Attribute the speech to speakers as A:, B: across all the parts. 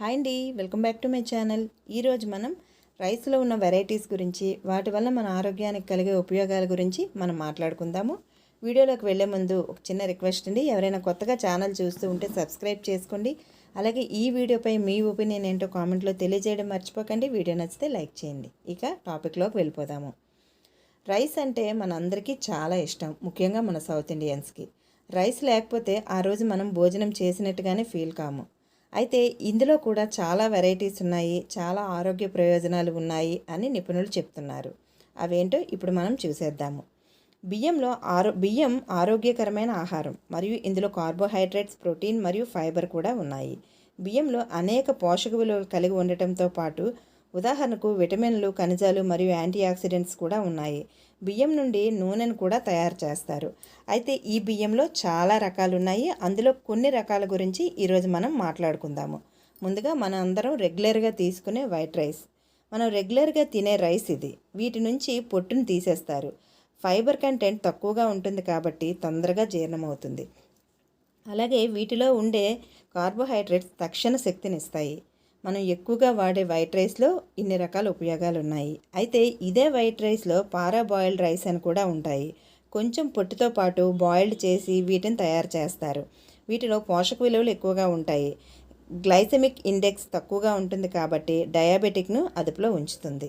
A: Hi అండి welcome back to my channel. ఈరోజు మనం రైస్లో ఉన్న వెరైటీస్ గురించి వాటి వల్ల మన ఆరోగ్యానికి కలిగే ఉపయోగాల గురించి మనం మాట్లాడుకుందాము. వీడియోలోకి వెళ్ళే ముందు ఒక చిన్న రిక్వెస్ట్ అండి. ఎవరైనా కొత్తగా ఛానల్ చూస్తూ ఉంటే సబ్స్క్రైబ్ చేసుకోండి. అలాగే ఈ వీడియోపై మీ ఒపీనియన్ ఏంటో కామెంట్లో తెలియజేయడం మర్చిపోకండి. వీడియో నచ్చితే లైక్ చేయండి. ఇక టాపిక్లోకి వెళ్ళిపోదాము. రైస్ అంటే మనందరికీ చాలా ఇష్టం ముఖ్యంగా మన సౌత్ ఇండియన్స్కి. రైస్ లేకపోతే ఆ రోజు మనం భోజనం చేసినట్టుగానే ఫీల్ కాము. అయితే ఇందులో కూడా చాలా వెరైటీస్ ఉన్నాయి చాలా ఆరోగ్య ప్రయోజనాలు ఉన్నాయి అని నిపుణులు చెప్తున్నారు. అవేంటో ఇప్పుడు మనం చూసేద్దాము. బియ్యంలో ఆరో బియ్యం ఆరోగ్యకరమైన ఆహారం మరియు ఇందులో కార్బోహైడ్రేట్స్ ప్రోటీన్ మరియు ఫైబర్ కూడా ఉన్నాయి. బియ్యంలో అనేక పోషక విలువలు కలిగి ఉండటంతో పాటు ఉదాహరణకు విటమిన్లు ఖనిజాలు మరియు యాంటీ ఆక్సిడెంట్స్ కూడా ఉన్నాయి. బియ్యం నుండి నూనెను కూడా తయారు చేస్తారు. అయితే ఈ బియ్యంలో చాలా రకాలు ఉన్నాయి. అందులో కొన్ని రకాల గురించి ఈరోజు మనం మాట్లాడుకుందాము. ముందుగా మన అందరం రెగ్యులర్గా తీసుకునే వైట్ రైస్. మనం రెగ్యులర్గా తినే రైస్ ఇది. వీటి నుంచి పొట్టును తీసేస్తారు. ఫైబర్ కంటెంట్ తక్కువగా ఉంటుంది కాబట్టి తొందరగా జీర్ణమవుతుంది. అలాగే వీటిలో ఉండే కార్బోహైడ్రేట్స్ తక్షణ శక్తినిస్తాయి మనం ఎక్కువగా వాడే వైట్ రైస్లో ఇన్ని రకాల ఉపయోగాలు ఉన్నాయి అయితే ఇదే వైట్ రైస్లో పారా బాయిల్డ్ రైస్ అని కూడా ఉంటాయి. కొంచెం పొట్టుతో పాటు బాయిల్డ్ చేసి వీటిని తయారు చేస్తారు. వీటిలో పోషక విలువలు ఎక్కువగా ఉంటాయి. గ్లైసెమిక్ ఇండెక్స్ తక్కువగా ఉంటుంది కాబట్టి డయాబెటిక్ను అదుపులో ఉంచుతుంది.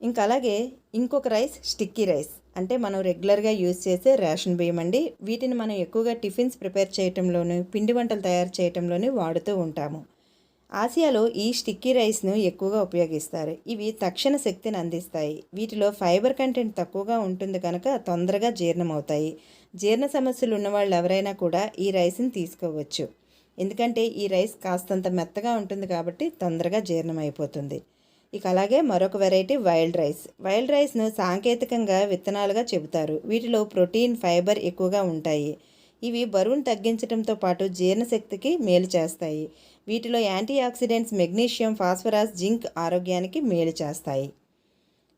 A: ఇంకా అలాగే ఇంకొక రైస్ స్టిక్కీ రైస్. అంటే మనం రెగ్యులర్గా యూజ్ చేసే రేషన్ బియ్యం అండి. వీటిని మనం ఎక్కువగా టిఫిన్స్ ప్రిపేర్ చేయటంలోను పిండి వంటలు తయారు చేయటంలోనూ వాడుతూ ఉంటాము. ఆసియాలో ఈ స్టిక్కీ రైస్ను ఎక్కువగా ఉపయోగిస్తారు. ఇవి తక్షణ శక్తిని అందిస్తాయి. వీటిలో ఫైబర్ కంటెంట్ తక్కువగా ఉంటుంది కనుక తొందరగా జీర్ణమవుతాయి. జీర్ణ సమస్యలు ఉన్నవాళ్ళు ఎవరైనా కూడా ఈ రైస్ని తీసుకోవచ్చు. ఎందుకంటే ఈ రైస్ కాస్తంత మెత్తగా ఉంటుంది కాబట్టి తొందరగా జీర్ణమైపోతుంది. ఇక అలాగే మరొక వెరైటీ వైల్డ్ రైస్. వైల్డ్ రైస్ను సాంకేతికంగా విత్తనాలుగా చెబుతారు. వీటిలో ప్రోటీన్ ఫైబర్ ఎక్కువగా ఉంటాయి. ఇవి బరువును తగ్గించడంతో పాటు జీర్ణశక్తికి మేలు చేస్తాయి. వీటిలో anti oxidants magnesium phosphorus zinc ఆరోగ్యానికి మేలు చేస్తాయి.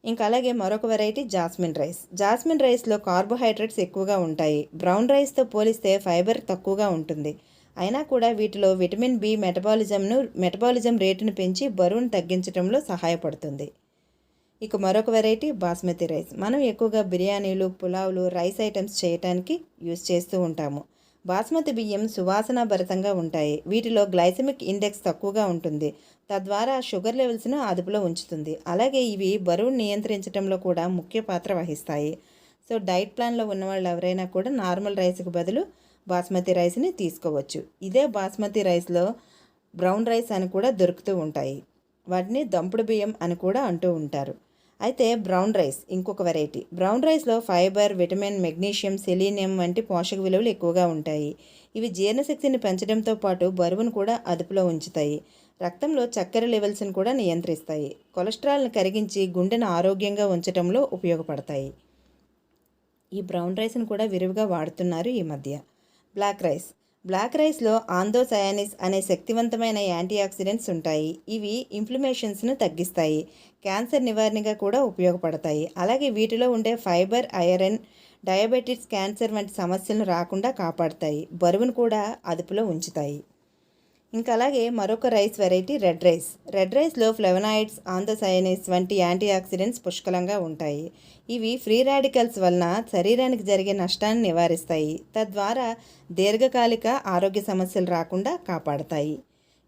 A: ఇంకా అలాగే మరొక వెరైటీ జాస్మిన్ రైస్. జాస్మిన్ రైస్లో కార్బోహైడ్రేట్స్ ఎక్కువగా ఉంటాయి. బ్రౌన్ రైస్తో పోలిస్తే ఫైబర్ తక్కువగా ఉంటుంది. అయినా కూడా వీటిలో విటమిన్ బి మెటబాలిజంను మెటబాలిజం రేటును పెంచి బరువును తగ్గించడంలో సహాయపడుతుంది. ఇక మరొక వెరైటీ బాస్మతి రైస్ మనం ఎక్కువగా బిర్యానీలు పులావులు రైస్ ఐటమ్స్ చేయటానికి యూస్ చేస్తూ ఉంటాము. బాస్మతి బియ్యం సువాసన భరితంగా ఉంటాయి. వీటిలో గ్లైసమిక్ ఇండెక్స్ తక్కువగా ఉంటుంది. తద్వారా షుగర్ లెవెల్స్ను అదుపులో ఉంచుతుంది. అలాగే ఇవి బరువును నియంత్రించడంలో కూడా ముఖ్య పాత్ర వహిస్తాయి. సో డైట్ ప్లాన్లో ఉన్న వాళ్ళు ఎవరైనా కూడా నార్మల్ రైస్కి బదులు బాస్మతి రైస్ని తీసుకోవచ్చు. ఇదే బాస్మతి రైస్లో బ్రౌన్ రైస్ అని కూడా దొరుకుతూ ఉంటాయి. వాటిని దంపుడు బియ్యం అని కూడా అంటూ ఉంటారు. అయితే బ్రౌన్ రైస్ ఇంకొక వెరైటీ. బ్రౌన్ రైస్లో ఫైబర్ విటమిన్ మెగ్నీషియం సెలీనియం వంటి పోషక విలువలు ఎక్కువగా ఉంటాయి. ఇవి జీర్ణశక్తిని పెంచడంతో పాటు బరువును కూడా అదుపులో ఉంచుతాయి. రక్తంలో చక్కెర లెవెల్స్ని కూడా నియంత్రిస్తాయి. కొలెస్ట్రాల్ని కరిగించి గుండెను ఆరోగ్యంగా ఉంచడంలో ఉపయోగపడతాయి. ఈ బ్రౌన్ రైస్ని కూడా విరివిగా వాడుతున్నారు ఈ మధ్య. బ్లాక్ రైస్ బ్లాక్ రైస్లో ఆందోసయానిస్ అనే శక్తివంతమైన యాంటీ ఆక్సిడెంట్స్ ఉంటాయి. ఇవి ఇన్ఫ్లమేషన్స్ను తగ్గిస్తాయి. క్యాన్సర్ నివారణగా కూడా ఉపయోగపడతాయి. అలాగే వీటిలో ఉండే ఫైబర్ ఐరన్ డయాబెటిస్ క్యాన్సర్ వంటి సమస్యలను రాకుండా కాపాడతాయి. బరువును కూడా అదుపులో ఉంచుతాయి. ఇంకా అలాగే మరొక rice variety red rice. Red రైస్లో ఫ్లెవనాయిడ్స్ ఆంథోసైనిస్ వంటి యాంటీ ఆక్సిడెంట్స్ పుష్కలంగా ఉంటాయి. ఇవి ఫ్రీ రాడికల్స్ వలన శరీరానికి జరిగే నష్టాన్ని నివారిస్తాయి. తద్వారా దీర్ఘకాలిక ఆరోగ్య సమస్యలు రాకుండా కాపాడతాయి.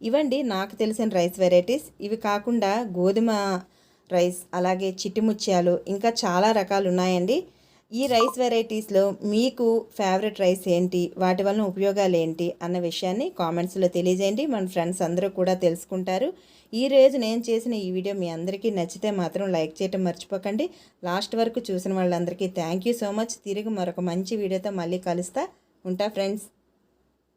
A: ఇవండి నాకు తెలిసిన రైస్ వెరైటీస్. ఇవి కాకుండా గోధుమ రైస్ అలాగే చిట్టిముత్యాలు ఇంకా చాలా రకాలు ఉన్నాయండి. ఈ రైస్ వెరైటీస్లో మీకు ఫేవరెట్ రైస్ ఏంటి? వాటి వలన ఉపయోగాలు ఏంటి? అన్న విషయాన్ని కామెంట్స్లో తెలియజేయండి. మన ఫ్రెండ్స్ అందరూ కూడా తెలుసుకుంటారు. ఈ రోజు నేను చేసిన ఈ వీడియో మీ అందరికీ నచ్చితే మాత్రం లైక్ చేయటం మర్చిపోకండి. లాస్ట్ వరకు చూసిన వాళ్ళందరికీ థ్యాంక్ యూ సో మచ్. తిరిగి మరొక మంచి వీడియోతో మళ్ళీ కలుస్తా. ఉంటా ఫ్రెండ్స్.